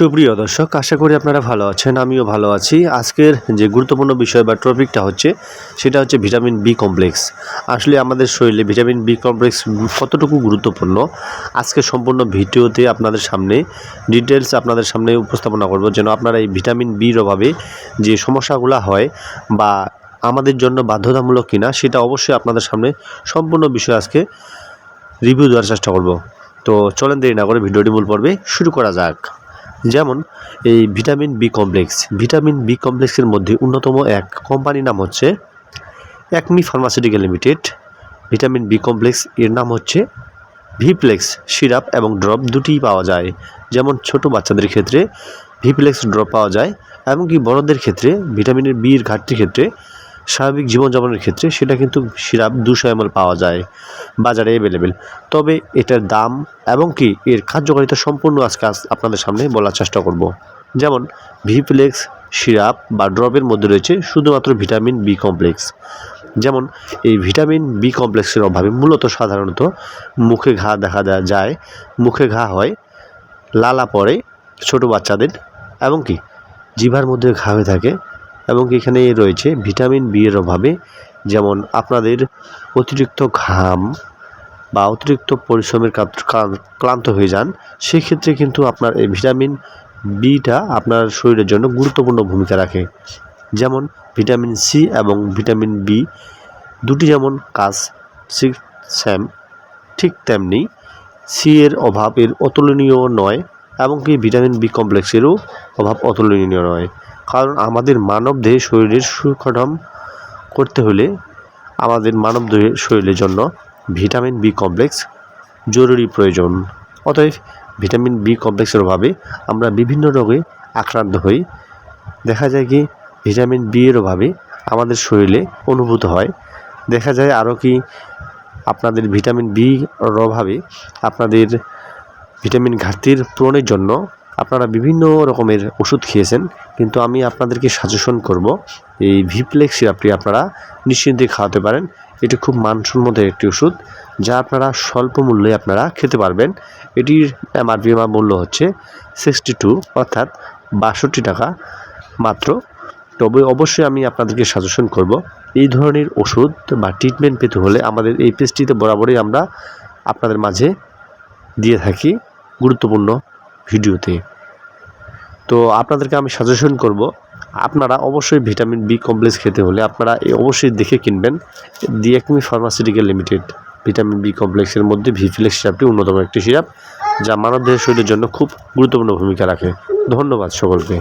সুপ্রিয় দর্শক, আশা করি আপনারা ভালো আছেন, আমিও ভালো আছি। আজকের যে গুরুত্বপূর্ণ বিষয় বা টপিকটা হচ্ছে, সেটা হচ্ছে ভিটামিন বি কমপ্লেক্স। আসলে আমাদের শরীরে ভিটামিন বি কমপ্লেক্স কতটুকু গুরুত্বপূর্ণ আজকে সম্পূর্ণ ভিডিওতে আপনাদের সামনে ডিটেলস আপনাদের সামনে উপস্থাপনা করব, যেন আপনারা এই ভিটামিন বির অভাবে যে সমস্যাগুলো হয় বা আমাদের জন্য বাধ্যতামূলক কিনা, সেটা অবশ্যই আপনাদের সামনে সম্পূর্ণ বিষয় আজকে রিভিউ দেওয়ার চেষ্টা করব। তো চলেন দেরি না করে ভিডিওটি মূল পর্বে শুরু করা যাক। যেমন এই vitamin B complex. Vitamin B কমপ্লেক্সের মধ্যে অন্যতম এক কোম্পানির নাম হচ্ছে Acme pharmaceutical limited. Vitamin B complex এর নাম হচ্ছে ভিপ্লেক্স সিরাপ এবং ড্রপ দুটিই পাওয়া যায়। যেমন ছোট বাচ্চাদের ক্ষেত্রে ভিপ্লেক্স ড্রপ পাওয়া যায়, এমনকি বড়দের ক্ষেত্রে ভিটামিনের বির ঘাটতির ক্ষেত্রে স্বাভাবিক জীবনযাপনের ক্ষেত্রে সেটা কিন্তু সিরাপ দুশো এমএল পাওয়া যায়, বাজারে অ্যাভেলেবেল তবে এটার দাম এবং কি এর কার্যকারিতা সম্পূর্ণ আজকে আজ আপনাদের সামনে বলার চেষ্টা করব। যেমন ভিপ্লেক্স সিরাপ বা ড্রপের মধ্যে রয়েছে শুধুমাত্র ভিটামিন বি কমপ্লেক্স যেমন, এই ভিটামিন বি কমপ্লেক্সের অভাবে মূলত সাধারণত মুখে ঘা দেখা যায়, মুখে ঘা হয়, লালা পড়ে ছোট বাচ্চাদের এবং কি, জিভার মধ্যে ঘা হয়ে থাকে এবং এখানে রয়েছে ভিটামিন বি এর অভাবে, যেমন আপনাদের অতিরিক্ত ঘাম বা অতিরিক্ত পরিশ্রমের ক্লান্ত হয়ে যান, সেক্ষেত্রে কিন্তু আপনার এই ভিটামিন বিটা আপনার শরীরের জন্য গুরুত্বপূর্ণ ভূমিকা রাখে। যেমন ভিটামিন সি এবং ভিটামিন বি দুটি যেমন কাজ স্যাম ঠিক তেমনি সি এর অভাব এর অতুলনীয় নয় এবং কি ভিটামিন বি কমপ্লেক্সেরও অভাব অতুলনীয় নয়। কারণ আমাদের মানব দেহে শরীরের সুগঠন করতে হলে আমাদের মানব দেহের শরীরের জন্য ভিটামিন বি কমপ্লেক্স জরুরি প্রয়োজন। অতএব ভিটামিন বি কমপ্লেক্সের অভাবে আমরা বিভিন্ন রোগে আক্রান্ত হই। দেখা যায় কি, ভিটামিন বি এর অভাবে আমাদের শরীরে অনুভূত হয়। দেখা যায় আরও কি, আপনাদের ভিটামিন বি অভাবে আপনাদের ভিটামিন ঘাটতির পূরণের জন্য আপনারা বিভিন্ন রকমের ওষুধ খেয়েছেন, কিন্তু আমি আপনাদেরকে সাজেশন করব, এই ভিপ্লেক্স সিরাপটি আপনারা নিশ্চিন্তে খাওয়াতে পারেন। এটি খুব মানসম্মত একটি ওষুধ, যা আপনারা স্বল্প মূল্যে আপনারা খেতে পারবেন। এটির এমআরপি মূল্য হচ্ছে সিক্সটি টু অর্থাৎ বাষট্টি টাকা মাত্র। তবে অবশ্যই আমি আপনাদেরকে সাজেশন করব, এই ধরনের ওষুধ বা ট্রিটমেন্ট পেতে হলে আমাদের এই পেজটিতে বরাবরই আমরা আপনাদের মাঝে দিয়ে থাকি গুরুত্বপূর্ণ ভিডিওতে। তো আপনাদেরকে আমি সাজেশন করব, আপনারা অবশ্যই ভিটামিন বি কমপ্লেক্স খেতে হলে আপনারা অবশ্যই দেখে কিনবেন the Acme pharmaceutical limited vitamin B কমপ্লেক্সের মধ্যে ভিফিলেক্স সিরাপটি অন্যতম একটি সিরাপ যা মানবদেহের শরীরের জন্য খুব গুরুত্বপূর্ণ ভূমিকা রাখে। ধন্যবাদ সকলকে।